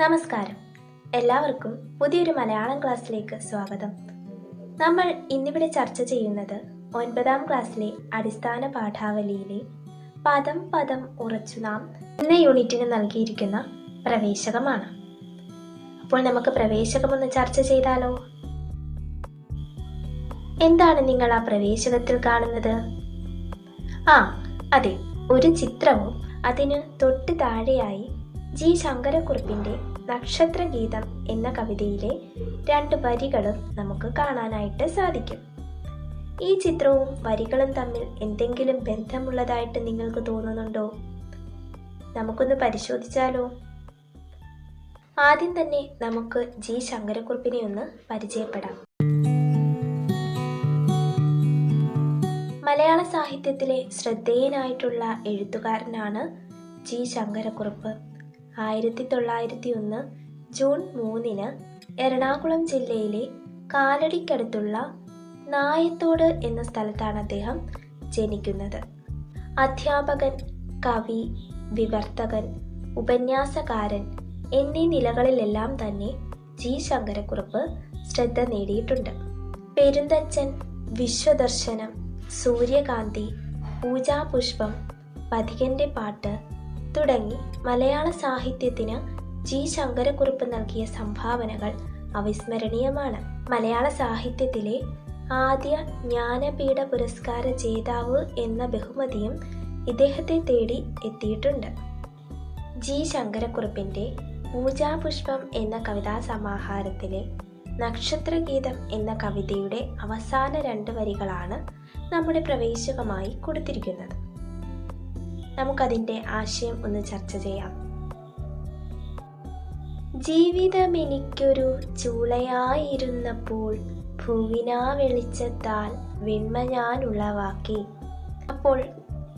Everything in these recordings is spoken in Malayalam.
നമസ്കാരം. എല്ലാവർക്കും പുതിയൊരു മലയാളം ക്ലാസ്സിലേക്ക് സ്വാഗതം. നമ്മൾ ഇന്നിവിടെ ചർച്ച ചെയ്യുന്നത് ഒൻപതാം ക്ലാസ്സിലെ അടിസ്ഥാന പാഠാവലിയിലെ പദം പദം ഉറച്ചു നാം എന്ന യൂണിറ്റിന് നൽകിയിരിക്കുന്ന പ്രവേശകമാണ്. അപ്പോൾ നമുക്ക് പ്രവേശകം ഒന്ന് ചർച്ച ചെയ്താലോ? എന്താണ് നിങ്ങൾ ആ പ്രവേശകത്തിൽ കാണുന്നത്? ആ അതെ ഒരു ചിത്രവും അതിന് തൊട്ട് താഴെയായി ജി ശങ്കരക്കുറുപ്പിന്റെ നക്ഷത്രഗീതം എന്ന കവിതയിലെ രണ്ട് വരികളും നമുക്ക് കാണാനായിട്ട് സാധിക്കും. ഈ ചിത്രവും വരികളും തമ്മിൽ എന്തെങ്കിലും ബന്ധമുള്ളതായിട്ട് നിങ്ങൾക്ക് തോന്നുന്നുണ്ടോ? നമുക്കൊന്ന് പരിശോധിച്ചാലോ? ആദ്യം തന്നെ നമുക്ക് ജി ശങ്കരക്കുറുപ്പിനെ ഒന്ന് പരിചയപ്പെടാം. മലയാള സാഹിത്യത്തിലെ ശ്രദ്ധേയനായിട്ടുള്ള എഴുത്തുകാരനാണ് ജി ശങ്കരക്കുറുപ്പ്. ആയിരത്തി തൊള്ളായിരത്തി ഒന്ന് ജൂൺ മൂന്നിന് എറണാകുളം ജില്ലയിലെ കാലടിക്കടുത്തുള്ള നായത്തോട് എന്ന സ്ഥലത്താണ് അദ്ദേഹം ജനിക്കുന്നത്. അധ്യാപകൻ കവി വിവർത്തകൻ ഉപന്യാസകാരൻ എന്നീ നിലകളിലെല്ലാം തന്നെ ജി. ശങ്കരക്കുറുപ്പ് ശ്രദ്ധ നേടിയിട്ടുണ്ട്. പെരുന്തച്ചൻ വിശ്വദർശനം സൂര്യകാന്തി പൂജാപുഷ്പം പതികന്റെ പാട്ട് തുടങ്ങി മലയാള സാഹിത്യത്തിന് ജി ശങ്കരക്കുറുപ്പ് നൽകിയ സംഭാവനകൾ അവിസ്മരണീയമാണ്. മലയാള സാഹിത്യത്തിലെ ആദ്യ ജ്ഞാനപീഠ പുരസ്കാര ജേതാവ് എന്ന ബഹുമതിയും ഇദ്ദേഹത്തെ തേടി എത്തിയിട്ടുണ്ട്. ജി ശങ്കരക്കുറുപ്പിന്റെ പൂജാപുഷ്പം എന്ന കവിതാ സമാഹാരത്തിലെ നക്ഷത്രഗീതം എന്ന കവിതയുടെ അവസാന രണ്ട് വരികളാണ് നമ്മുടെ പ്രവേശകമായി കൊടുത്തിരിക്കുന്നത്. നമുക്കതിന്റെ ആശയം ഒന്ന് ചർച്ച ചെയ്യാം. ജീവിതമെനിക്കൊരു ചൂളയായിരുന്നപ്പോൾ ഭൂവിനാ വെളിച്ചത്താൽ വെണ്മ ഞാൻ ഉളവാക്കി. അപ്പോൾ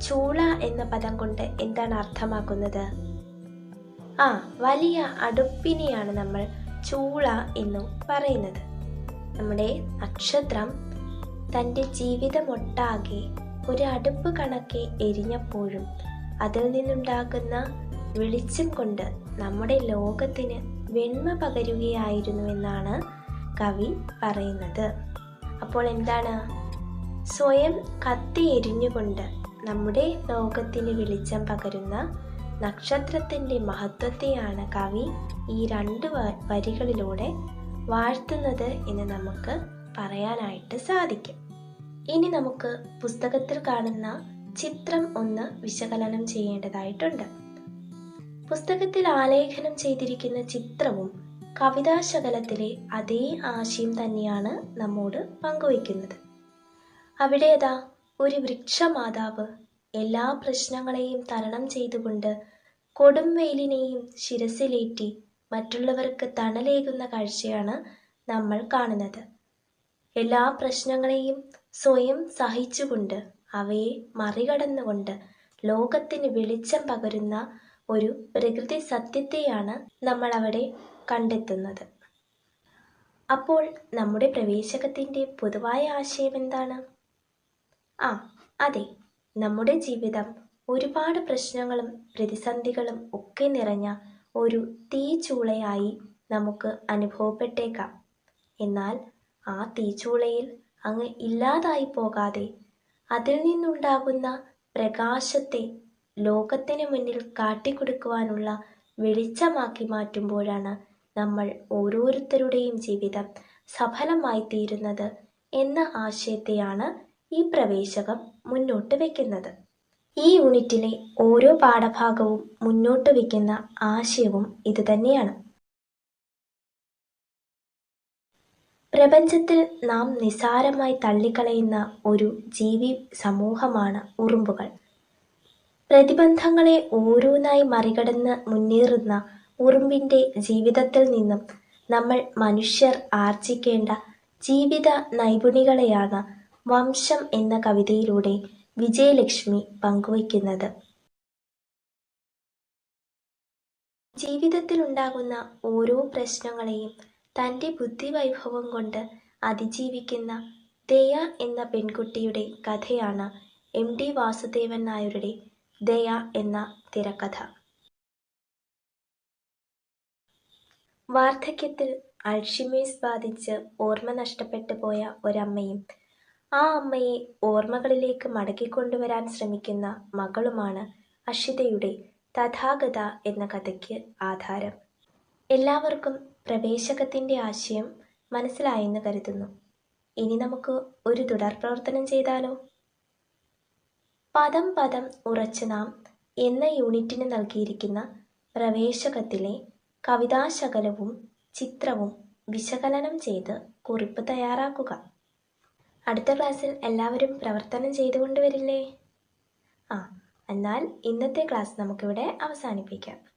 ചൂള എന്ന പദം കൊണ്ട് എന്താണ് അർത്ഥമാക്കുന്നത്? ആ വലിയ അടുപ്പിനെയാണ് നമ്മൾ ചൂള എന്നു പറയുന്നത്. നമ്മുടെ നക്ഷത്രം തന്റെ ജീവിതമൊട്ടാകെ ഒരു അടുപ്പ് കണക്കെ എരിഞ്ഞപ്പോഴും അതിൽ നിന്നുണ്ടാകുന്ന വെളിച്ചം കൊണ്ട് നമ്മുടെ ലോകത്തിന് വെണ്മ പകരുകയായിരുന്നു എന്നാണ് കവി പറയുന്നത്. അപ്പോൾ എന്താണ്? സ്വയം കത്തി എരിഞ്ഞുകൊണ്ട് നമ്മുടെ ലോകത്തിന് വെളിച്ചം പകരുന്ന നക്ഷത്രത്തിന്റെ മഹത്വത്തെയാണ് കവി ഈ രണ്ട് വരികളിലൂടെ വാഴ്ത്തുന്നത് എന്ന് നമുക്ക് പറയാനായിട്ട് സാധിക്കും. ഇനി നമുക്ക് പുസ്തകത്തിൽ കാണുന്ന ചിത്രം ഒന്ന് വിശകലനം ചെയ്യേണ്ടതായിട്ടുണ്ട്. പുസ്തകത്തിൽ ആലേഖനം ചെയ്തിരിക്കുന്ന ചിത്രവും കവിതാശകലത്തിലെ അതേ ആശയം തന്നെയാണ് നമ്മോട് പങ്കുവയ്ക്കുന്നത്. അവിടെ അതാ ഒരു വൃക്ഷമാതാവ് എല്ലാ പ്രശ്നങ്ങളെയും തരണം ചെയ്തുകൊണ്ട് കൊടും വെയിലിനെയും ശിരസിലേറ്റി മറ്റുള്ളവർക്ക് തണലേകുന്ന കാഴ്ചയാണ് നമ്മൾ കാണുന്നത്. എല്ലാ പ്രശ്നങ്ങളെയും സ്വയം സഹിച്ചുകൊണ്ട് അവയെ മറികടന്നുകൊണ്ട് ലോകത്തിന് വെളിച്ചം പകരുന്ന ഒരു പ്രകൃതി സത്യത്തെയാണ് നമ്മൾ അവിടെ കണ്ടെത്തുന്നത്. അപ്പോൾ നമ്മുടെ പ്രവേശകത്തിന്റെ പൊതുവായ ആശയം എന്താണ്? ആ അതെ. നമ്മുടെ ജീവിതം ഒരുപാട് പ്രശ്നങ്ങളും പ്രതിസന്ധികളും ഒക്കെ നിറഞ്ഞ ഒരു തീച്ചൂളയായി നമുക്ക് അനുഭവപ്പെട്ടേക്കാം. എന്നാൽ ആ തീച്ചൂളയിൽ അങ്ങ് ഇല്ലാതായി പോകാതെ അതിൽ നിന്നുണ്ടാകുന്ന പ്രകാശത്തെ ലോകത്തിന് മുന്നിൽ കാട്ടിക്കൊടുക്കുവാനുള്ള വെളിച്ചമാക്കി മാറ്റുമ്പോഴാണ് നമ്മൾ ഓരോരുത്തരുടെയും ജീവിതം സഫലമായി തീരുന്നത് എന്ന ആശയത്തെയാണ് ഈ പ്രവേശകം മുന്നോട്ട് വയ്ക്കുന്നത് ഈ യൂണിറ്റിലെ ഓരോ പാഠഭാഗവും മുന്നോട്ട് വയ്ക്കുന്ന ആശയവും ഇതുതന്നെയാണ് പ്രപഞ്ചത്തിൽ നാം നിസാരമായി തള്ളിക്കളയുന്ന ഒരു ജീവി സമൂഹമാണ് ഉറുമ്പുകൾ. പ്രതിബന്ധങ്ങളെ ഓരോന്നായി മറികടന്ന് മുന്നേറുന്ന ഉറുമ്പിന്റെ ജീവിതത്തിൽ നിന്നും നമ്മൾ മനുഷ്യർ ആർജിക്കേണ്ട ജീവിത നൈപുണികളെയാണ് വംശം എന്ന കവിതയിലൂടെ വിജയലക്ഷ്മി പങ്കുവയ്ക്കുന്നത്. ജീവിതത്തിലുണ്ടാകുന്ന ഓരോ പ്രശ്നങ്ങളെയും തന്റെ ബുദ്ധിവൈഭവം കൊണ്ട് അതിജീവിക്കുന്ന ദയ എന്ന പെൺകുട്ടിയുടെ കഥയാണ് എം ടി വാസുദേവൻ നായരുടെ ദയ എന്ന തിരക്കഥ. വാർദ്ധക്യത്തിൽ അൾഷിമേഴ്സ് ബാധിച്ച് ഓർമ്മ നഷ്ടപ്പെട്ടു പോയ ഒരമ്മയും ആ അമ്മയെ ഓർമ്മകളിലേക്ക് മടക്കിക്കൊണ്ടുവരാൻ ശ്രമിക്കുന്ന മകളുമാണ് അഷിതയുടെ തഥാഗത എന്ന കഥയ്ക്ക് ആധാരം. എല്ലാവർക്കും പ്രവേശകത്തിന്റെ ആശയം മനസ്സിലായെന്ന് കരുതുന്നു. ഇനി നമുക്ക് ഒരു തുടർ പ്രവർത്തനം ചെയ്താലോ? പദം പദം ഉറച്ചു നാം എന്ന യൂണിറ്റിന് നൽകിയിരിക്കുന്ന പ്രവേശകത്തിലെ കവിതാശകലവും ചിത്രവും വിശകലനം ചെയ്ത് കുറിപ്പ് തയ്യാറാക്കുക. അടുത്ത ക്ലാസ്സിൽ എല്ലാവരും പ്രവർത്തനം ചെയ്തുകൊണ്ട് വരില്ലേ ആ എന്നാൽ ഇന്നത്തെ ക്ലാസ് നമുക്കിവിടെ അവസാനിപ്പിക്കാം.